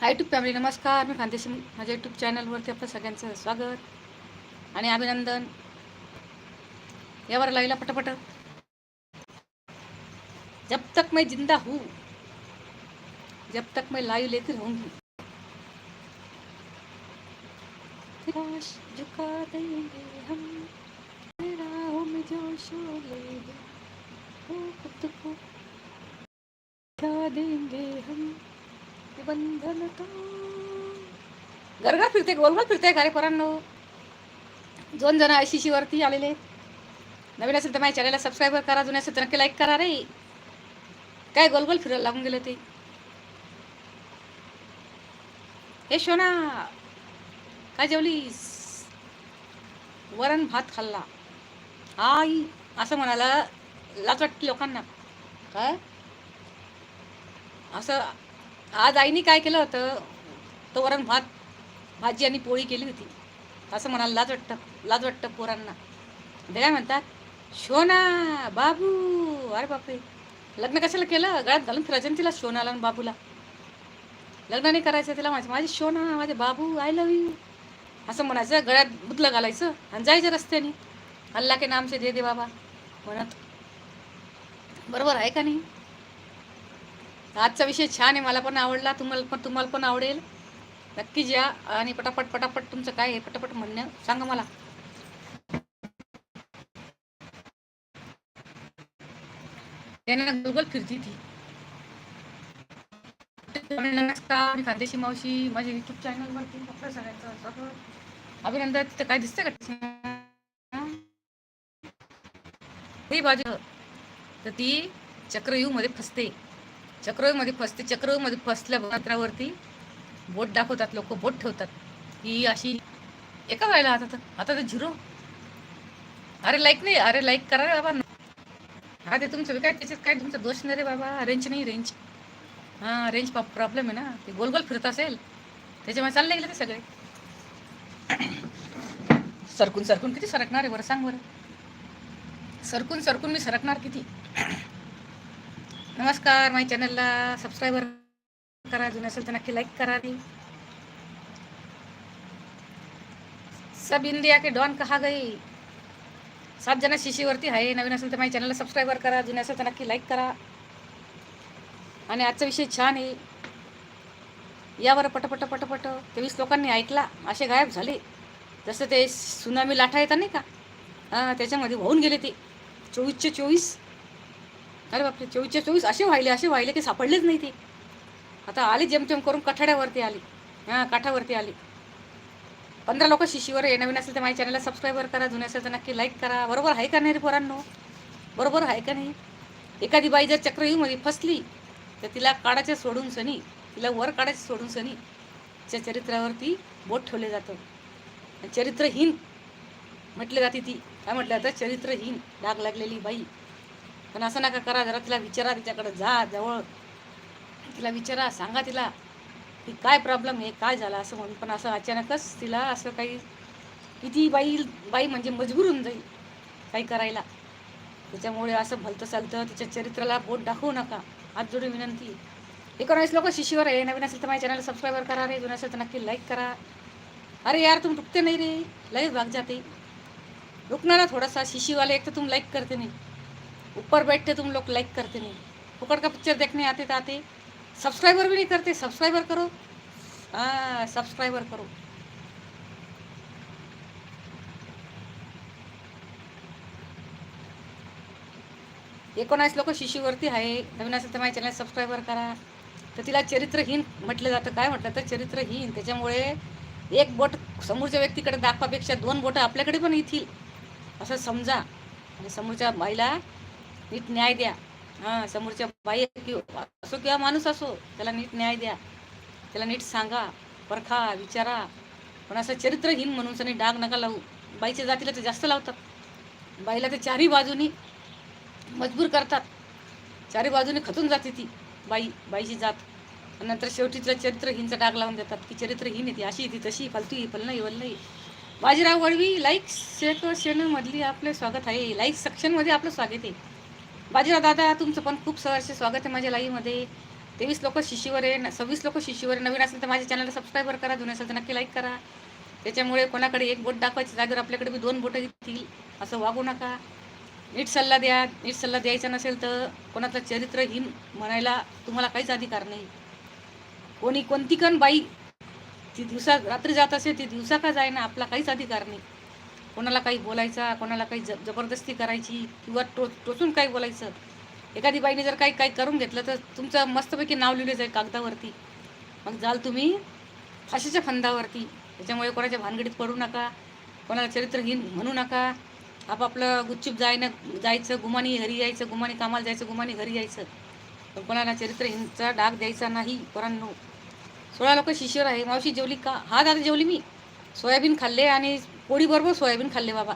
Hi YouTube family नमस्कार. मी खानदेशी माझ्या YouTube चॅनलवरती आपलं सगळ्यांचं स्वागत आणि अभिनंदन. यावर लागला पटापट. जब तक मैं जिंदा हूँ जब तक मैं लाइव लेती रहूंगी. काश झुका देंगे हम राहों में जो शोले खुद को देंगे हम? ते बंधन तो गरगा फिरते गोलगोल फिरते गारे पोरांनो. दोन जण आयसीसी वरती आलेले. नवीन असेल तर माझ्या चॅनलला सबस्क्राईब करा जुने असेल तर नक्की लाईक करा रे. काय गोलगोल फिरायला लागून गेले ते. हे शोना काय जेवलीस? वरण भात खाल्ला. आई असं म्हणाला लाच वाटते लोकांना. काय? असं आज आईने काय केलं होतं? तो वरण भात भाजी आणि पोळी केली होती. असं म्हणाल लाज वाटतं लाज वाटतं पोरांना. ते काय म्हणतात शोना बाबू अरे बापरे. लग्न कशाला केलं? गळ्यात घालून फिरायचं तिला शोनाला आणि बाबूला. लग्न नाही करायचं तिला माझे माझी शोना माझे बाबू आय लव यू असं म्हणायचं गळ्यात बुतलं घालायचं आणि जायचं रस्त्याने. अल्ला के नामचे दे दे बाबा म्हणत. बरोबर आहे का नाही? आजचा विषय छान आहे मला पण आवडला तुम्हाला पण तुम्हाला पण आवडेल. नक्की या आणि पटापट पटापट तुमचं काय आहे पटापट म्हणणं सांगा मला. त्यांना गुगल फिरती ती. नमस्कार मी खानदेशी मावशी माझ्या युट्यूब चॅनलवरती आपल्या सगळ्यांचं अभिनंदन तिथं काय दिसतंय का? ही बाजू तर ती चक्रव्यूहमध्ये फसते. चक्रव्यूह फसते. चक्रव्यूह फसल्या मात्रावरती बोट दाखवतात लोक बोट ठेवतात. ही अशी एका वेळेला आता तर आता तर झिरो. अरे लाईक नाही अरे लाईक करा रे बाबा. हा ते तुमचं काय त्याच्यात काय तुमचा दोष नाही रे बाबा. रेंज नाही रेंज हां रेंज प्रॉब्लेम आहे ना. ते गोल गोल फिरत असेल. त्याच्यामुळे चालले गेले ते सगळे. सरकून सरकून किती सरकणार आहे बरं सांग बरं. सरकून सरकून मी सरकणार किती? नमस्कार माझ्या चॅनलला सबस्क्राईबर करा जुने असेल तर नक्की लाईक करा रे सब इंडिया के डॉन कहा गई? सात जण शिशीवरती आहे नवीन असेल तर माझ्या चॅनलला सबस्क्राईबर करा जुने असेल तर नक्की लाईक करा. आणि आजचा विषय छान आहे. यावर पटपट पटपट तेवीस लोकांनी ऐकला असे गायब झाले. जसं ते सुनामी लाटा येतात नाही का? हां त्याच्यामध्ये वाहून गेले ते. चोवीसचे चोवीस. अरे बापरे चोवीसचे चोवीस असे व्हायले असे व्हायले की सापडलेच नाही ते. आता आले जेमतेम करून कठाड्यावरती आले. हां काठावरती आले. पंधरा लोक शिशीवर ये नवीन असेल तर माझ्या चॅनलला सबस्क्राईबर करा जुने असेल तर नक्की लाईक करा. बरोबर आहे का नाही रे पोरांनो? बरोबर आहे का नाही? एखादी बाई जर चक्रव्यूहमध्ये फसली तर तिला काढायचं सोडून सनी तिला वर काढायचं सोडून सनी तिच्या चरित्रावरती बोट ठेवले जातं. आणि चरित्रहीन म्हटलं जाते ती. काय म्हटलं जातं? चरित्रहीन. डाग लागलेली बाई. पण असं नका करा जरा तिला विचारा तिच्याकडे जा जवळ. तिला विचारा सांगा तिला की काय प्रॉब्लेम आहे काय झालं असं म्हणून. पण असं अचानकच तिला असं काही किती बाई बाई म्हणजे मजबूर होऊन जाईल काही करायला. त्याच्यामुळे असं भलतं चालतं तिच्या चरित्राला बोट दाखवू नका. हात जोडून विनंती. एकोणावीस लोक शिशीवर आहे. नवीन असेल तर माझ्या चॅनलला सबस्क्राईबर करा. रे जुनं असेल तर नक्की लाईक करा. अरे यार तुम रुकते नाही रे. लाइव भाग जाते. रुकना ना थोड़ा एक तर तुम लाईक करते नाही. ऊपर बैठते तुम लोग लाइक करते नहीं। फुकट का पिक्चर देखने आते तो आते। सब्सक्राइबर भी नहीं करते सब्सक्राइबर करो। हाँ सब्सक्राइबर करो। एकोणावीस लोक शिशीवरती आहे। नवीन असेल तर माझ्या चॅनल सबस्क्राईबर करा। तर तिला चरित्रहीन म्हटलं जातं. काय म्हटलं तर चरित्रहीन. त्याच्यामुळे एक बोट समोरच्या व्यक्तीकडे दाखवापेक्षा दोन बोटं आपल्याकडे पण येतील. असं समजा. आणि समोरच्या बाईला नीट न्याय द्या. हां समोरच्या बाई किंवा असो किंवा माणूस असो त्याला नीट न्याय द्या. त्याला नीट सांगा परखा विचारा. पण असं चरित्रहीन म्हणून सनी डाग नका लावू. बाईच्या जातीला ते जास्त लावतात. बाईला ते चारही बाजूनी मजबूर करतात. चारही बाजूने खचून जाते ती बाई बाईची जात. आणि नंतर शेवटी तिला चरित्रहीनचा डाग लावून देतात. की चरित्रहीन येते अशी येते तशी फालतू ही फल नाही वल नाही बाजीराव वडवी लाईक शेण मधली आपले स्वागत आहे. लाईक सेक्शनमध्ये आपलं स्वागत आहे. बाजीराव दादा तुमचं पण खूप सहर्ष स्वागत आहे माझ्या लाईव्हमध्ये. तेवीस लोक शिशीवर आहे सव्वीस लोक शिशीवर आहे नवीन असेल तर माझ्या चॅनलला सबस्क्राईबर करा जुने असेल तर नक्की लाईक करा. त्याच्यामुळे कोणाकडे एक बोट दाखवायची जागेवर आपल्याकडे बी दोन बोटं येतील असं वागू नका. नीट सल्ला द्या नीट सल्ला द्यायचा नसेल तर कोणाचं चरित्रहीन म्हणायला तुम्हाला काहीच अधिकार नाही. कोणी कोणती कण बाई ती दिवसा रात्री जात असेल ती दिवसा का जायना आपला काहीच अधिकार नाही. कोणाला काही बोलायचा कोणाला काही ज जबरदस्ती करायची किंवा टो टोचून काही बोलायचं. एखादी बाईने जर काही काही करून घेतलं तर तुमचं मस्तपैकी नाव लिहिलं जाईल कागदावरती. मग जाल तुम्ही फाशीच्या फंदावरती. त्याच्यामुळे कोणाच्या भानगडीत पडू नका कोणाला चरित्रहीन म्हणू नका. आपापलं गुपचूप जायनं जायचं गुमानी घरी यायचं गुमानी कामाला जायचं गुमानी घरी यायचं. पण कोणाला चरित्रहीनचा डाग द्यायचा नाही पोरांनो. सोळा लोक शिष्यर आहे. मावशी जेवली का? हा दादा जेवली मी. सोयाबीन खाल्ले आणि पोळीबरोबर सोयाबीन खाल्ले बाबा.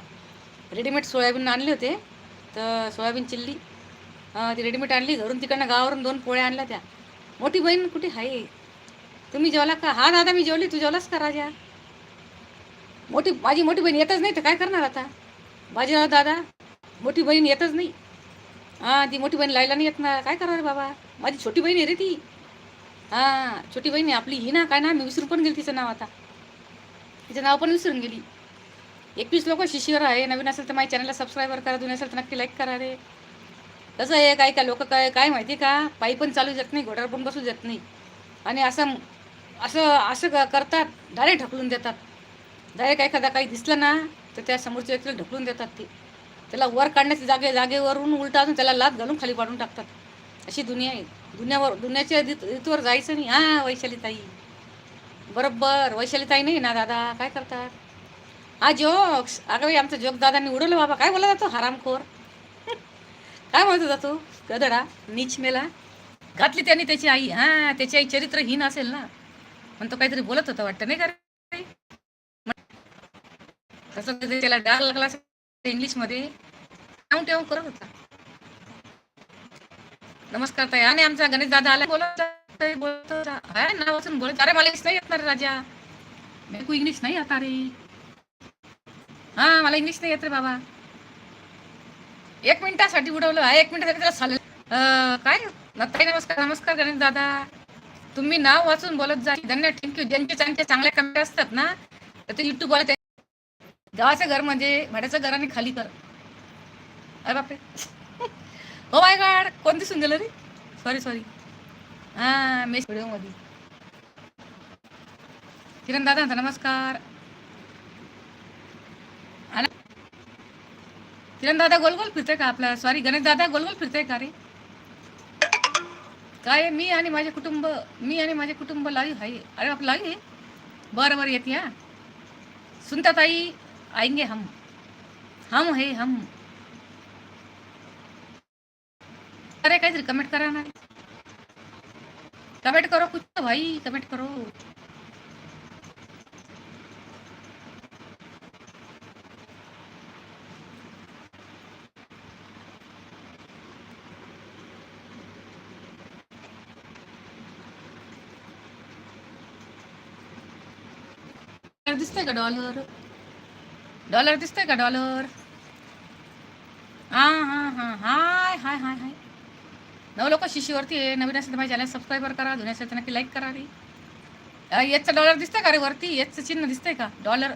रेडीमेड सोयाबीन आणले होते. तर सोयाबीन चिल्ली ती रेडीमेड आणली. घरून तिकडनं गावावरून दोन पोळ्या आणल्या त्या. मोठी बहीण कुठे आहे? तुम्ही जेवला का? हा दादा मी जेवली. तू जेवलास का राजा? मोठी माझी मोठी बहीण येतच नाही तर काय करणार आता? बाजीराव दादा मोठी बहीण येतच नाही. हां ती मोठी बहीण लायला नाही येत ना. काय करणार रे बाबा? माझी छोटी बहीण आहे रे ती. हां छोटी बहीण आहे आपली. ही ना काय ना मी विसरून पण गेली तिचं नाव आता. तिचं नाव पण विसरून गेली. एकवीस लोक शिशीवर आहे नवीन असेल तर माझ्या चॅनलला सबस्क्राईबर करा जुने असेल तर नक्की लाईक करा रे. कसं आहे काय काय लोक काय काय माहिती का? पायी पण चालू जात नाही घोड्यावर पण बसू देत नाही. आणि असं असं असं करतात डायरेक्ट ढकलून देतात. डायरेक्ट एखादा काही दिसलं ना तर त्या समोरच्या व्यक्तीला ढकलून देतात ते. त्याला वर काढण्याच्या जागे जागेवरून उलटा अजून त्याला लात घालून खाली पाडून टाकतात. अशी दुनिया आहे. दुनियावर दुनियाच्या ऋतूवर जायचं नाही. हां वैशालीताई. बरोबर वैशालीताई नाही ना दादा? काय करतात? हा जोक्स. अगं बाई आमचा जोक दादांनी उडवलं बाबा. काय बोला जातो हरामखोर. काय म्हणतो जातो गदडा. नीच मेला. घातली त्यांनी त्याची आई. हा त्याची आई चरित्रहीन असेल ना. पण तो काहीतरी बोलत होता वाटतं नाही का तसं त्याला डाग लागला इंग्लिशमध्ये. टेव टेव करत होता. नमस्कार ताई. आणि आमचा गणेश दादा आला. बोलत बोलत होता. नाव बोलत अरे मला इंग्लिश नाही येत ना राजा. मेकू इंग्लिश नाही आता रे. हा मला इंग्लिश नाही येत रे बाबा. एक मिनिटासाठी उडवलं एक मिनिटासाठी त्याला चालेल. काय न- नमस्कार नमस्कार गणेश दादा. तुम्ही नाव वाचून बोलत जा. धन्य थँक्यू ज्यांचे त्यांचे चांगले कमेंट असतात ना तर ते युट्यूब वाले गावाचं घर म्हणजे भाड्याचं घर आणि खाली कर अरे बापरे. हो माय गॉड. कोण दिसून गेलं रे? सॉरी सॉरी हां मी व्हिडिओमध्ये किरण दादा नमस्कार. किरण दादा गोल गोल फिरते का आपला? सॉरी गणेश दादा गोल गोल फिरते का रे? काय मी आणि माझे कुटुंब मी आणि माझे कुटुंब लाईव्ह आहे अरे आप लाईव्ह आहे बरं बरं येते हा. सुनता ताई आएंगे हम. हम है हम. अरे काहीतरी कमेंट करा ना. कमेंट करो कुछ भाई कमेंट करो. डॉलर दिसतंय का डॉलर डॉलर दिसतंय का डॉलर हां हां हां. हाय हाय हाय हाय. नऊ लोक शिशीवरती आहे. नवीन असेल तर माझ्या चॅनल सबस्क्राईबर करा. जुन्या असेल तर नक्की लाईक करा रे याचं डॉलर दिसतंय का रे वरती? याचं चिन्ह दिसतंय का? डॉलर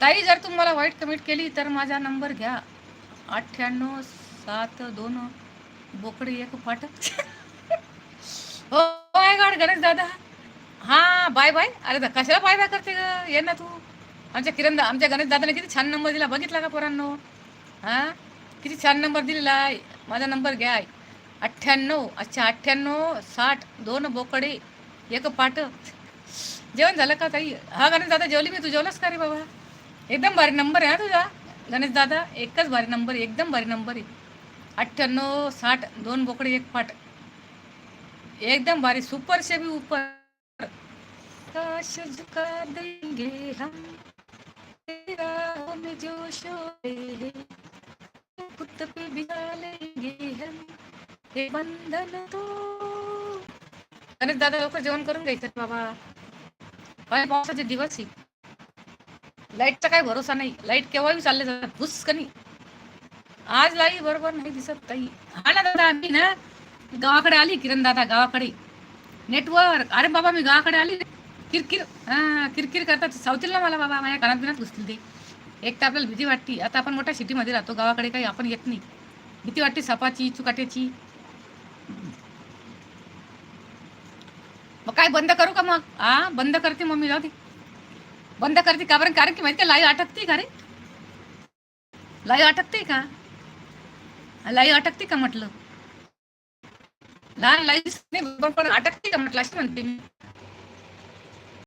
ताई जर तुम्हाला वाईट कमेंट केली तर माझा नंबर घ्या. अठ्ठ्याण्णव सात दोन. बोकडे एक फाट हो माय गॉड गणेश दादा. हां बाय बाय. अरे दा- कशाला बाय बाय करते ग? ये ना तू. आमच्या किरण दा आमच्या गणेश दादाने किती छान नंबर दिला. बघितला का पोरांनो? हां? किती छान नंबर दिलेला आहे. माझा नंबर घ्या. अठ्ठ्याण्णव अच्छा अठ्ठ्याण्णव साठ दोन बोकडे एक पाट. जेवण झालं का ताई? हा गणेश दादा जेवली मी. तू जेवलास का रे बाबा? एकदम भारी नंबर आहे हा तुझा. गणेश दादा एकच भारी नंबर आहे. एकदम भारी नंबर आहे. अठ्ठ्याण्णव साठ दोन बोकडे एक पाट. एकदम भारी. सुपर शेबी उपर आकाश काश झुका देंगे हम। तेरा हम जो शोले पुत पे बिछा लेंगे हम। हे बंधन तो। अरे दादा लोक जेवण करून घ्यायचं बाबा। काय पावसाचे दिवस आहे। लाईटचा काय भरोसा नाही। लाइट केव्हाही चालले जातात। भुसकनी आज लाई बरोबर नाही दिसत ताई। हा ना दादा आम्ही ना गावाकडे आली किरण दादा गावाकडे। नेटवर्क। अरे बाबा मी गावाकडे आली किरकिर हा किरकिर करतात. सावतील ना मला बाबा माझ्या कानात बिनात घुसतील ते. एक तर आपल्याला भीती वाटते. आता आपण मोठ्या सिटीमध्ये राहतो. गावाकडे काही आपण येत नाही. भीती वाटते सापाची चुकाट्याची. मग काय बंद करू का मग? हा बंद करते मम्मी जाऊ दे. बंद करते का बरं? कारण की माहिती लाईव्ह अटकते का रे? लाईव्ह अटकते का? लाईव्ह अटकते का म्हटलं? लहान लाईव्ह नाही पण अटकते का म्हटलं? अशी म्हणते मी.